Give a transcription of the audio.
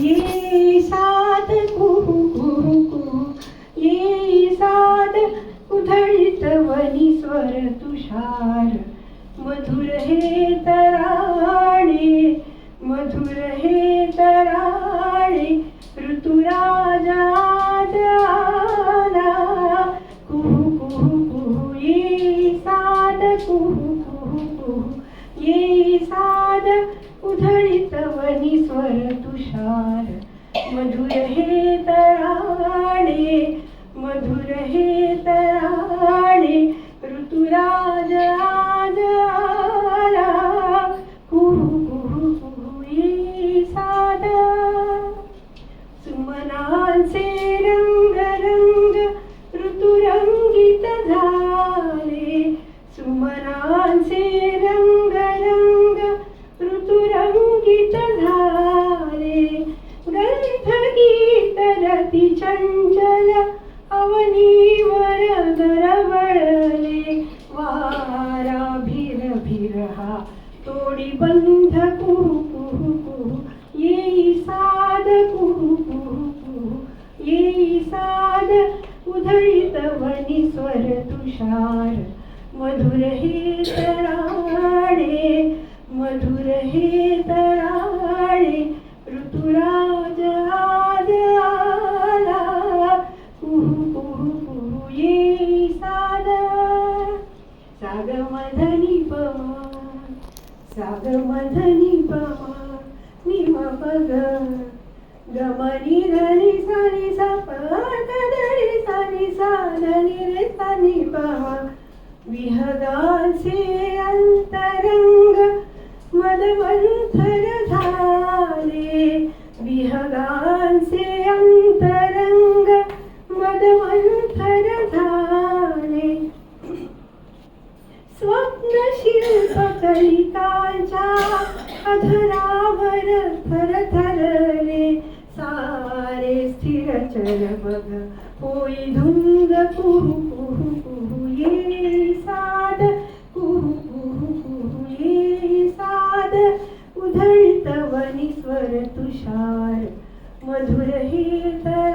ये साध कुहू कुहू कुहू ये साध उधळीत वनी स्वर तुषार। मधुर हे तराणे मधुर हे उधळीत स्वर तुषार? मधुर हे तराणे चंचल अवनीवर दरवळले. वारा भिर भिर हा. तोडी बंध कुहू कुहू कुहू. येई साद कुहू कुहू कुहू. येई साद उधळित वनी स्वर तुषार. मधुर हे సాగ మధని పమా సాగ మధని పమా నిమ పగ గమని ధని సని సప కదని సని సాని రే సని పమా విహగా स्वप्न शिल्पकलिकांच्या अधरावर थरथरले सारे स्थिर चल बघ. होई धुंग कुहू कुहू कुहू ये साध कुहू कुहू कुहू ये साध उधळीत वनी स्वर तुषार. मधुर हे तर